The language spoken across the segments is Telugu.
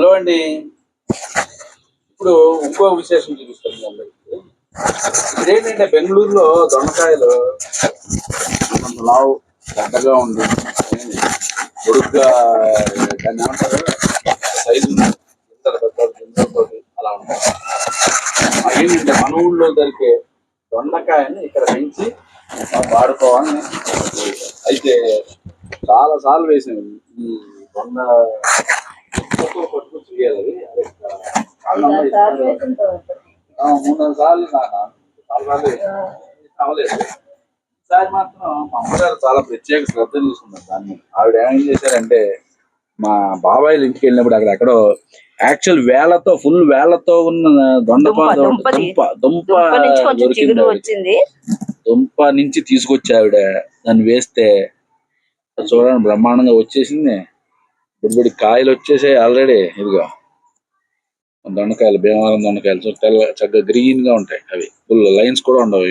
హలో అండి. ఇప్పుడు ఇంకో విశేషం చూపిస్తాను మీ అందరికీ. ఇదేంటంటే బెంగళూరులో దొండకాయలు కొంత లావు పెద్దగా ఉంది. పొడుగ్గా దాన్ని ఏమంటారు? సైజు పెద్ద అలా ఉంటాయి. ఏంటంటే మన ఊళ్ళో దొరికే దొండకాయని ఇక్కడ పెంచి వాడుకోవాలని అయితే చాలా సార్లు వేసాను ఈ దొండ మూడు సార్లు. అవ్వలేదు ఈసారి మాత్రం మా అమ్మగారు చాలా ప్రత్యేక శ్రద్ధ చూసుకున్నారు దాన్ని ఆవిడ ఏం చేశారంటే మా బాబాయిల ఇంటికి వెళ్ళినప్పుడు అక్కడ ఎక్కడో యాక్చువల్ వేలతో ఫుల్ వేలతో ఉన్న దొండపా దుంప. దుంప దుంప నుంచి దొరికింది దుంప తీసుకొచ్చి ఆవిడ దాన్ని వేస్తే చూడండి బ్రహ్మాండంగా వచ్చేసింది బుడిబుడి కాయలు వచ్చేసాయి ఆల్రెడీ ఇదిగో. దొండకాయలు భీమవరం దొండకాయలు తెల్ల చక్కగా గ్రీన్గా ఉంటాయి అవి. ఫుల్ లైన్స్ కూడా ఉండవు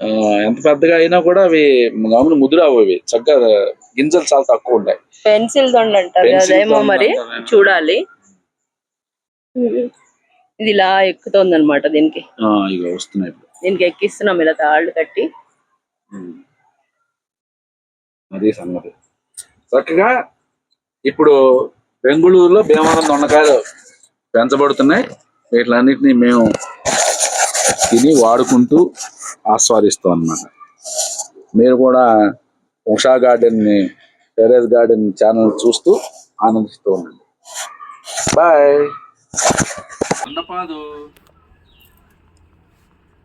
ఆ, ఎంత పెద్దగా అయినా కూడా అవి గమని ముదురావు అవి చక్కగా గింజలు చాలా తక్కువ ఉంటాయి. పెన్సిల్ దొండ అంటారు అదేమో మరి. చూడాలి. ఇది ఇలా ఎక్కుతోంది అనమాట దీనికి వస్తున్నాయి ఇప్పుడు. దీనికి ఎక్కిస్తున్నాం ఇలా తాళ్ళు కట్టి. అది సంగతి. చక్కగా ఇప్పుడు బెంగళూరులో భీమవరం దొండకాయలు పెంచబడుతున్నాయి. వీటిలన్నిటిని మేము తిని వాడుకుంటూ ఆస్వాదిస్తాం అన్నమాట. మీరు కూడా ఉషా గార్డెన్ని టెరెస్ గార్డెన్ ఛానల్ చూస్తూ ఆనందిస్తూ ఉండండి. బాయ్. దొండపాదు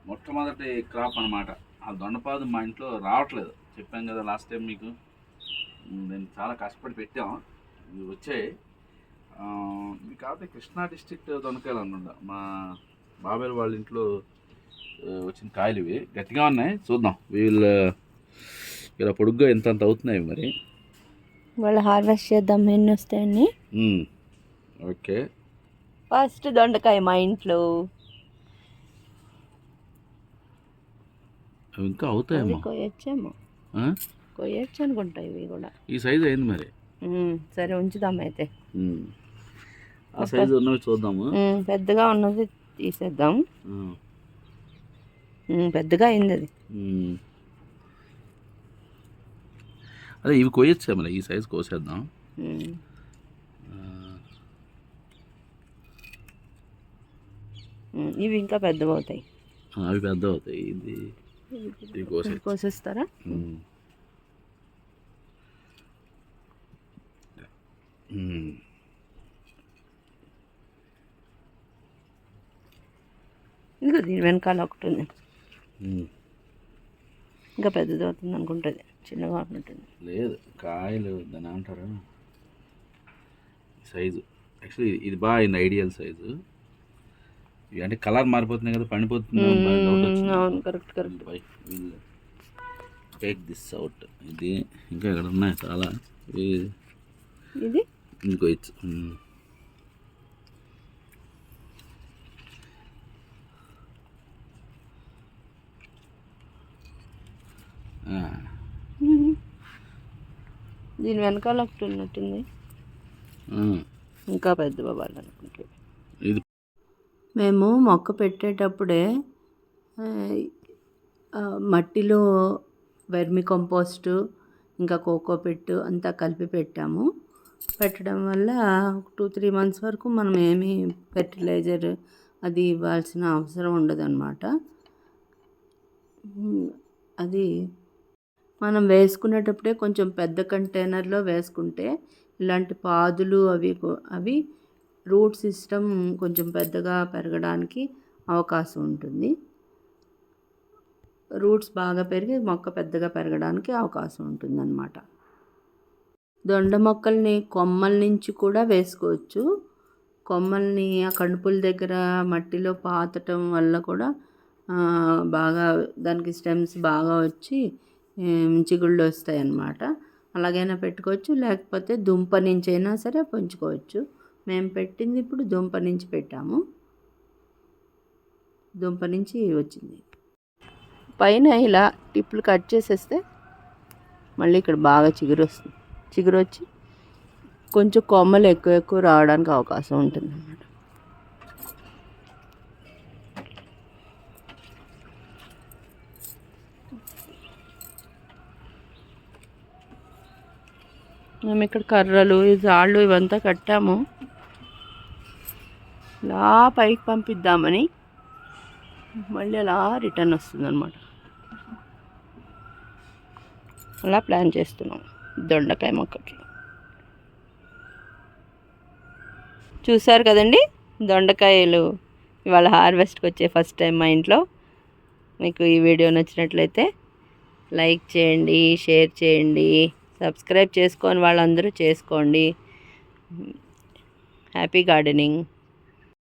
మొట్టమొదటి క్రాప్ అన్నమాట. ఆ దొండపాదు మా ఇంట్లో రావట్లేదు. చెప్పాను కదా లాస్ట్ టైం మీకు. నేను చాలా కష్టపడి పెట్టాం. వచ్చాయి ఆ, ఇవి కాకపోతే కృష్ణా డిస్ట్రిక్ట్ దొండకాయలు అనుకుంటా. మా బాబాయ్ వాళ్ళ ఇంట్లో వచ్చిన కాయలు ఇవి. గట్టిగా ఉన్నాయి. చూద్దాం. వీళ్ళు ఇలా పొడుగ్గా ఇంత అంత అవుతున్నాయి మరి? వాళ్ళు హార్వెస్ట్ చేద్దాం. ఎన్ని వస్తాయని ఓకే. ఫస్ట్ దొండకాయ మా ఇంట్లో. ఇంకా అవుతాయేమో. కొయ్యొచ్చేమో? కొయ్యొచ్చు అనుకుంటా ఇవి కూడా. ఈ సైజు అయింది మరి? సరే ఉంచుదాం అయితే. సైజు ఉన్నవి చూద్దాము? పెద్దగా ఉన్నది తీసేద్దాం. పెద్దగా అయింది అది. అదే ఇవి కోయొచ్చా మరి ఈ సైజు కోసేద్దాం. ఇవి ఇంకా పెద్దగా అవుతాయి అవి పెద్ద అవుతాయి ఇది కోసేస్తారా? ఉమ్. ఇదిగో దీని వెనకాల ఒకటి ఉంది. ఉమ్. ఇంకా పెద్దది అవుతుంది అనుకుంటుంది. చిన్నగా ఉంటుంటుంది లేదు కాయలు దాని ఏమంటారు? సైజు. యాక్చువల్లీ ఇది బాగా అయింది ఐడియల్ సైజు. అంటే కలర్ మారిపోతున్నాయి కదా పండిపోతుంది అవును correct correct will take this out ఇది ఇంకా ఇక్కడ ఉన్నాయి చాలా. ఇది? ఇంకో ఇచ్చు దీని వెనకాల ఒకటి ఉన్నట్టుంది. ఇంకా పెద్ద బాబాలు ఇది మేము మొక్క పెట్టేటప్పుడే మట్టిలో వెర్మి కంపోస్ట్ ఇంకా కోకో పెట్టు అంతా కలిపి పెట్టాము. పెట్టడం వల్ల టూ త్రీ మంత్స్ వరకు మనం ఏమీ ఫెర్టిలైజర్ అది ఇవ్వాల్సిన అవసరం ఉండదన్నమాట. అది మనం వేసుకునేటప్పుడే కొంచెం పెద్ద కంటైనర్లో వేసుకుంటే ఇలాంటి పాదులు అవి అవి రూట్ సిస్టమ్ కొంచెం పెద్దగా పెరగడానికి అవకాశం ఉంటుంది. రూట్స్ బాగా పెరిగి మొక్క పెద్దగా పెరగడానికి అవకాశం ఉంటుందన్నమాట. దొండ మొక్కల్ని కొమ్మల నుంచి కూడా వేసుకోవచ్చు. కొమ్మల్ని ఆ కణుపుల దగ్గర మట్టిలో పాతటం వల్ల కూడా బాగా దానికి స్టెమ్స్ బాగా వచ్చి చిగుళ్ళు వస్తాయి అన్నమాట అలాగైనా పెట్టుకోవచ్చు లేకపోతే దుంప నుంచి అయినా సరే పెంచుకోవచ్చు. మేము పెట్టింది ఇప్పుడు దుంప నుంచి పెట్టాము. దుంప నుంచి వచ్చింది. పైన ఇలా టిప్పులు కట్ చేసేస్తే మళ్ళీ ఇక్కడ బాగా చిగురు వస్తుంది. చిగురు వచ్చి కొంచెం కొమ్మలు ఎక్కువ ఎక్కువ రావడానికి అవకాశం ఉంటుంది అన్నమాట మేము ఇక్కడ కర్రలు ఈ జాళ్ళు ఇవంతా కట్టాము. ఇలా పైకి పంపిద్దామని మళ్ళీ అలా రిటర్న్ వస్తుందన్నమాట. అలా ప్లాన్ చేస్తున్నాం. దొండకాయ మొక్కకి. చూసారు కదండి? దొండకాయలు. ఇవాళ హార్వెస్ట్కి వచ్చే ఫస్ట్ టైం మా ఇంట్లో. మీకు ఈ వీడియో నచ్చినట్లయితే లైక్ చేయండి షేర్ చేయండి సబ్స్క్రైబ్ చేసుకొని వాళ్ళందరూ చేసుకోండి. Happy gardening.